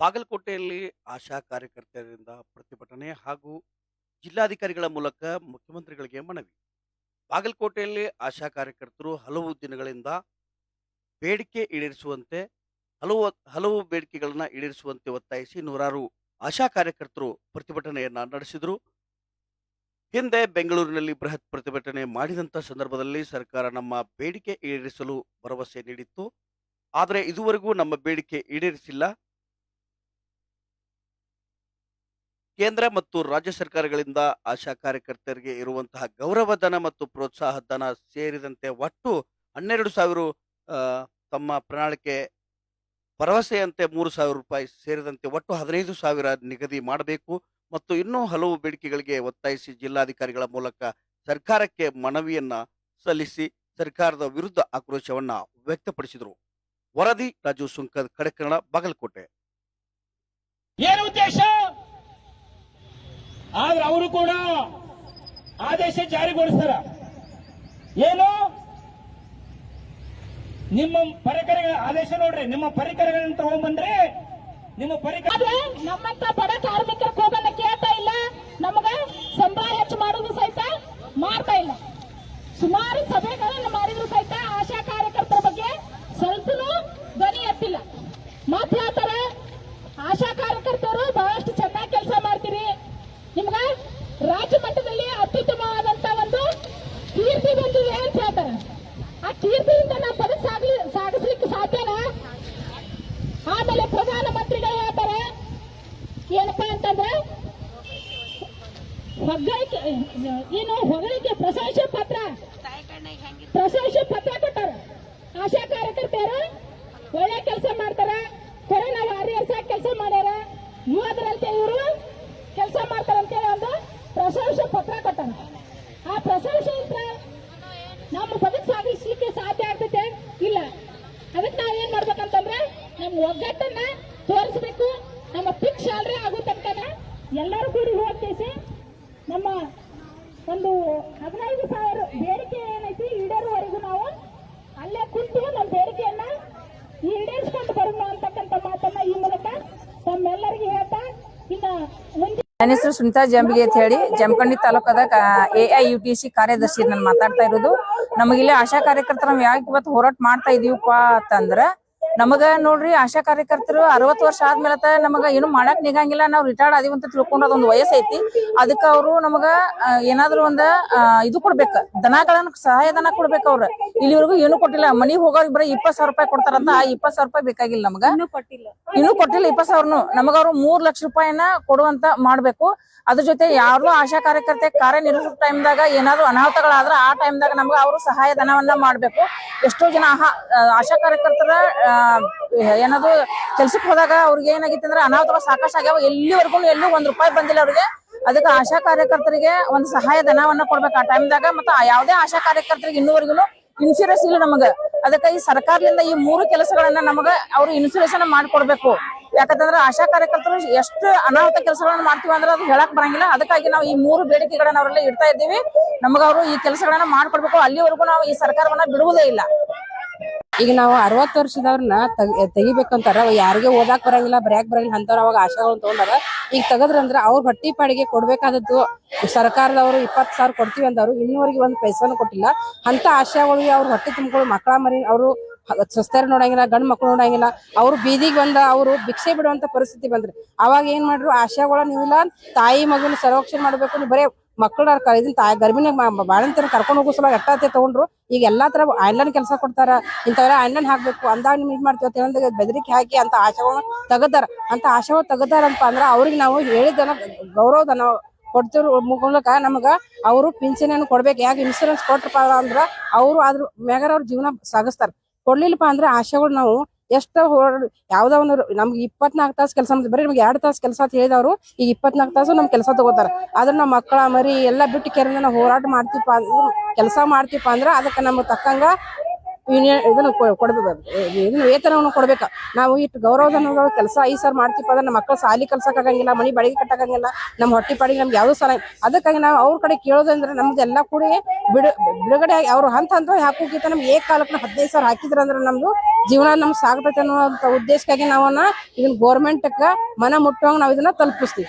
ಬಾಗಲಕೋಟೆಯಲ್ಲಿ ಆಶಾ ಕಾರ್ಯಕರ್ತೆಯರಿಂದ ಪ್ರತಿಭಟನೆ ಹಾಗೂ ಜಿಲ್ಲಾಧಿಕಾರಿಗಳ ಮೂಲಕ ಮುಖ್ಯಮಂತ್ರಿಗಳಿಗೆ ಮನವಿ. ಬಾಗಲಕೋಟೆಯಲ್ಲಿ ಆಶಾ ಕಾರ್ಯಕರ್ತರು ಹಲವು ದಿನಗಳಿಂದ ಬೇಡಿಕೆ ಈಡೇರಿಸುವಂತೆ, ಹಲವು ಹಲವು ಬೇಡಿಕೆಗಳನ್ನ ಈಡೇರಿಸುವಂತೆ ಒತ್ತಾಯಿಸಿ ನೂರಾರು ಆಶಾ ಕಾರ್ಯಕರ್ತರು ಪ್ರತಿಭಟನೆಯನ್ನ ನಡೆಸಿದರು. ಹಿಂದೆ ಬೆಂಗಳೂರಿನಲ್ಲಿ ಬೃಹತ್ ಪ್ರತಿಭಟನೆ ಮಾಡಿದಂಥ ಸಂದರ್ಭದಲ್ಲಿ ಸರ್ಕಾರ ನಮ್ಮ ಬೇಡಿಕೆ ಈಡೇರಿಸಲು ಭರವಸೆ ನೀಡಿತ್ತು. ಆದರೆ ಇದುವರೆಗೂ ನಮ್ಮ ಬೇಡಿಕೆ ಈಡೇರಿಸಿಲ್ಲ. ಕೇಂದ್ರ ಮತ್ತು ರಾಜ್ಯ ಸರ್ಕಾರಗಳಿಂದ ಆಶಾ ಕಾರ್ಯಕರ್ತರಿಗೆ ಇರುವಂತಹ ಗೌರವಧನ ಮತ್ತು ಪ್ರೋತ್ಸಾಹ ಧನ ಸೇರಿದಂತೆ ಒಟ್ಟು ಹನ್ನೆರಡು ಸಾವಿರ ತಮ್ಮ ಪ್ರಣಾಳಿಕೆ ಭರವಸೆಯಂತೆ ಮೂರು ಸಾವಿರ ರೂಪಾಯಿ ಸೇರಿದಂತೆ ಒಟ್ಟು ಹದಿನೈದು ಸಾವಿರ ನಿಗದಿ ಮಾಡಬೇಕು ಮತ್ತು ಇನ್ನೂ ಹಲವು ಬೇಡಿಕೆಗಳಿಗೆ ಒತ್ತಾಯಿಸಿ ಜಿಲ್ಲಾಧಿಕಾರಿಗಳ ಮೂಲಕ ಸರ್ಕಾರಕ್ಕೆ ಮನವಿಯನ್ನ ಸಲ್ಲಿಸಿ ಸರ್ಕಾರದ ವಿರುದ್ಧ ಆಕ್ರೋಶವನ್ನ ವ್ಯಕ್ತಪಡಿಸಿದರು. ವರದಿ ರಾಜು ಸುಂಕದ್ ಕಡೆಕನ್ನಡ ಬಾಗಲಕೋಟೆ. ಏನು ಉದ್ದೇಶ? ಆದ್ರೆ ಅವರು ಕೂಡ ಆದೇಶ ಜಾರಿಗೊಳಿಸ್ತಾರ. ಏನು? ನಿಮ್ಮ ಪರಿಕರಗಳ ಆದೇಶ ನೋಡ್ರಿ, ನಿಮ್ಮ ಪರಿಕರಗಳನ್ನ ತಗೊಂಡ್ಬಂದ್ರೆ ನಿಮ್ಮ ಪರಿಕರ ನಮ್ಮಂತ ಬಡ ಕಾರ್ಮಿಕರ ಏನು ನನ್ನ ಹೆಸರು ಸುನಿತಾ ಜಂಬಿಗೆ ಅಂತ ಹೇಳಿ Jamkhandi ತಾಲೂಕದ A I U T C ಕಾರ್ಯದರ್ಶಿ ನಾನು ಮಾತಾಡ್ತಾ ಇರೋದು. ನಮಗಿಲ್ಲಿ ಆಶಾ ಕಾರ್ಯಕರ್ತರು ನಾವು ಯಾಕೆ ಇವತ್ತು ಹೋರಾಟ ಮಾಡ್ತಾ ಇದೀವಪ್ಪ ಅಂತಂದ್ರ ನಮಗ ನೋಡ್ರಿ ಆಶಾ ಕಾರ್ಯಕರ್ತರು ಅರವತ್ತು ವರ್ಷ ಆದ್ಮೇಲೆ ನಮಗ ಏನು ಮಾಡಕ್ ನಿಗಂಗಿಲ್ಲ. ನಾವು ರಿಟೈರ್ಡ್ ಆದಿವಂತ ಅಂತ ಒಂದು ಅದೊಂದು ವಯಸ್ಸೈತಿ. ಅದಕ್ಕ ಅವರು ನಮಗ ಏನಾದ್ರು ಒಂದ ಇದು ಕೊಡ್ಬೇಕ. ದನಗಳನ್ನ ಸಹಾಯಧನ ಕೊಡ್ಬೇಕ ಅವ್ರ. ಇಲ್ಲಿವರೆಗೂ ಏನು ಕೊಟ್ಟಿಲ್ಲ. ಮನಿಗ್ ಹೋಗೋರ್ ಬರೀ ಇಪ್ಪತ್ ಸಾವಿರ ರೂಪಾಯಿ ಕೊಡ್ತಾರಂತ. ಆ ಇಪ್ಪತ್ ಸಾವಿರ ರೂಪಾಯಿ ಬೇಕಾಗಿಲ್ಲ ನಮಗ. ಇನ್ನು ಕೊಟ್ಟಿಲ್ಲ. ಇಪ್ಪತ್ ಸಾವಿರನು. ನಮಗ ಅವ್ರು ಮೂರ್ ಲಕ್ಷ ರೂಪಾಯಿನ ಕೊಡುವಂತ ಮಾಡ್ಬೇಕು. ಅದ್ರ ಜೊತೆ ಯಾರು ಆಶಾ ಕಾರ್ಯಕರ್ತೆ ಕಾರ್ಯನಿರ್ವಹಿಸೋ ಟೈಮ್ದಾಗ ಏನಾದ್ರು ಅನಾಹುತಗಳಾದ್ರ ಆ ಟೈಮ್ದಾಗ ನಮ್ಗೆ ಅವರು ಸಹಾಯ ಧನವನ್ನ ಮಾಡ್ಬೇಕು. ಎಷ್ಟೋ ಜನ ಆಹಾ ಆಶಾ ಕಾರ್ಯಕರ್ತರ ಆ, ಏನಾದ್ರು ಕೆಲ್ಸಕ್ಕೆ ಹೋದಾಗ ಅವ್ರಿಗೆ ಏನಾಗಿತ್ತು ಅಂದ್ರೆ ಅನಾಹುತಗಳು ಸಾಕಷ್ಟು ಆಗ್ಯಾವ. ಎಲ್ಲಿವರೆಗೂ ಎಲ್ಲೂ ಒಂದ್ ರೂಪಾಯಿ ಬಂದಿಲ್ಲ ಅವ್ರಿಗೆ. ಅದಕ್ಕೆ ಆಶಾ ಕಾರ್ಯಕರ್ತರಿಗೆ ಒಂದು ಸಹಾಯ ಧನವನ್ನ ಕೊಡ್ಬೇಕು ಆ ಟೈಮ್ದಾಗ ಮತ್ತೆ ಯಾವುದೇ ಆಶಾ ಕಾರ್ಯಕರ್ತರಿಗೆ ಇನ್ನೂವರೆಗೂ ಇನ್ಶೂರೆನ್ಸ್ ಇಲ್ಲ ನಮಗ. ಅದಕ್ಕೆ ಈ ಸರ್ಕಾರದಿಂದ ಈ ಮೂರು ಕೆಲಸಗಳನ್ನ ನಮಗ ಅವ್ರು ಇನ್ಶೂರೆನ್ಸ್ ಅನ್ನ ಮಾಡ್ಕೊಡ್ಬೇಕು. ಯಾಕಂತಂದ್ರೆ ಆಶಾ ಕಾರ್ಯಕರ್ತರು ಎಷ್ಟು ಅನಾಹುತ ಕೆಲಸಗಳನ್ನ ಮಾಡ್ತೀವಿ ಅಂದ್ರೆ ಅದು ಹೇಳಕ್ ಬರಂಗಿಲ್ಲ. ಅದಕ್ಕಾಗಿ ನಾವು ಈ ಮೂರು ಬೇಡಿಕೆಗಳನ್ನ ಅವರಲ್ಲಿ ಇಡ್ತಾ ಇದ್ದೀವಿ. ನಮಗ ಅವರು ಈ ಕೆಲಸಗಳನ್ನ ಮಾಡ್ಕೊಡ್ಬೇಕು. ಅಲ್ಲಿವರೆಗೂ ನಾವು ಈ ಸರ್ಕಾರವನ್ನ ಬಿಡುವುದೇ ಇಲ್ಲ. ಈಗ ನಾವು ಅರವತ್ತು ವರ್ಷದವ್ರನ್ನ ತೆಗಿ ತೆಗಿಬೇಕಂತಾರ ಯಾರಿಗೆ ಓದಾಕ್ ಬರಂಗಿಲ್ಲ, ಬರ್ಯಾಕ್ ಬರಂಗಿಲ್ಲ ಅಂತವ್ರ ಅವಾಗ ಆಶಾಗಳನ್ನ ತಗೊಂಡಾರ. ಈಗ ತೆಗದ್ರಂದ್ರ ಅವ್ರ ಹೊಟ್ಟಿ ಪಾಡಿಗೆ ಕೊಡ್ಬೇಕಾದದ್ದು ಸರ್ಕಾರದವರು ಇಪ್ಪತ್ತು ಸಾವಿರ ಕೊಡ್ತೀವಿ ಅಂದವ್ರು, ಇನ್ನೂವರೆಗೆ ಒಂದು ಪೈಸಾನು ಕೊಟ್ಟಿಲ್ಲ. ಅಂತ ಆಶಾಗಳಿಗೆ ಅವ್ರ ಹೊಟ್ಟೆ ತುಂಬಿಕೊಳ್ಳೋ ಮಕ್ಕಳ ಮರಿ, ಅವರು ಸ್ವಸ್ಥರ ನೋಡಂಗಿಲ್ಲ, ಗಂಡು ಮಕ್ಕಳು ನೋಡಂಗಿಲ್ಲ, ಅವ್ರು ಬೀದಿಗೆ ಬಂದ ಅವರು ಭಿಕ್ಷೆ ಬಿಡುವಂತ ಪರಿಸ್ಥಿತಿ ಬಂದ್ರಿ. ಅವಾಗ ಏನ್ ಮಾಡ್ರು ಆಶಾಗಳ ನೀವಿಲ್ಲ, ತಾಯಿ ಮಗುನ ಸಂರಕ್ಷಣೆ ಮಾಡ್ಬೇಕು ಬರೇ ಮಕ್ಕಳ ಇದನ್ನ ತಾಯಿ ಗರ್ಭಿಣಿ ಬಾಳಂತರ ಕರ್ಕೊಂಡು ಹೋಗೋ ಸಲ ಎಟ್ಟಾತೆ ತಗೊಂಡ್ರು, ಈಗ ಎಲ್ಲಾ ತರ ಆನ್ಲೈನ್ ಕೆಲಸ ಕೊಡ್ತಾರ, ಇಂಥವೆಲ್ಲ ಆನ್ಲೈನ್ ಹಾಕ್ಬೇಕು, ಅಂದಾಗ ನಿಮ್ ಮಾಡ್ತೀವಿ ಅಂತ ಬೆದರಿಕೆ ಹಾಕಿ ಅಂತ ಆಶಾವ ತಗದಾರ. ಅಂತ ಆಶಾಗಳು ತೆಗದಾರಂತ ಅಂದ್ರ ಅವ್ರಿಗೆ ನಾವು ಹೇಳಿದನ ಗೌರವಧನ ಕೊಡ್ತಿರೋ ಮೂಲಕ ನಮಗ ಅವರು ಪಿಂಚಣಿಯನ್ನು ಕೊಡ್ಬೇಕು. ಯಾಕೆ ಇನ್ಸೂರೆನ್ಸ್ ಕೊಟ್ರಪ್ಪ ಅಂದ್ರ ಅವ್ರು ಅದ್ರ ಮ್ಯಾಗರ ಅವ್ರ ಜೀವನ ಸಾಗಿಸ್ತಾರ. ಕೊಡ್ಲಿಲ್ಲಪ್ಪ ಅಂದ್ರೆ ಆಶೆಗಳು ನಾವು ಎಷ್ಟ ಹೋರಾಡ ಯಾವ್ದೋ ಒಂದು ನಮ್ಗೆ ಇಪ್ಪತ್ನಾಲ್ಕು ತಾಸು ಕೆಲಸ ಬರೀ ನಮ್ಗೆ ಎರಡು ತಾಸು ಕೆಲಸ ಅಂತ ಹೇಳಿದವರು, ಈಗ ಇಪ್ಪತ್ನಾಲ್ಕು ತಾಸು ನಮ್ ಕೆಲಸ ತಗೋತಾರ. ಅದ್ರ ನಮ್ಮ ಮಕ್ಕಳ ಮರಿ ಎಲ್ಲಾ ಬಿಟ್ಟು ಕೆರೆನ ಹೋರಾಟ ಮಾಡ್ತೀವಪ್ಪ ಕೆಲಸ ಮಾಡ್ತೀವಪ್ಪ ಅಂದ್ರ ಅದಕ್ಕೆ ನಮ್ಗೆ ತಕ್ಕಂಗ ಯೂನಿಯನ್ ಇದನ್ನು ಕೊಡಬೇಕು ವೇತನವನ್ನು ಕೊಡ್ಬೇಕ? ನಾವು ಇಟ್ಟು ಗೌರವಧನಗಳು ಕೆಲಸ ಐದು ಸಾವಿರ ಮಾಡ್ತೀವಿ ಅಂದ್ರೆ ನಮ್ಮ ಮಕ್ಕಳು ಸಾಲಿ ಕಲ್ಸಕ್ಕಾಗಂಗಿಲ್ಲ, ಮನಿ ಬಾಡಿಗೆ ಕಟ್ಟಕಂಗಿಲ್ಲ ನಮ್ಮ ಹೊಟ್ಟೆ ಪಾಡಿಗೆ ನಮ್ಗೆ ಯಾವ್ದು ಸಲ ಅದಕ್ಕಾಗಿ ನಾವು ಅವ್ರ ಕಡೆ ಕೇಳೋದಂದ್ರೆ ನಮ್ದು ಎಲ್ಲಾ ಕೂಡಿ ಬಿಡು ಬಿಡುಗಡೆ ಆಗಿ ಅವ್ರು ಹಂತ ಹಂತ ಹಾಕೋಕ್ಕಿಂತ ನಮ್ಗೆ ಏಕ ಕಾಲಕ್ಕೆ ಹದಿನೈದು ಸಾವಿರ ಹಾಕಿದ್ರೆ ಅಂದ್ರೆ ನಮ್ದು ಜೀವನ ನಮ್ಗೆ ಸಾಗ್ತೈತೆ ಅನ್ನೋ ಉದ್ದೇಶಕ್ಕಾಗಿ ನಾವನ್ನ ಇದನ್ನ ಗೋರ್ಮೆಂಟ್ ಮನ ಮುಟ್ಟುವಂಗೆ ನಾವು ಇದನ್ನ ತಲುಪಿಸ್ತೀವಿ.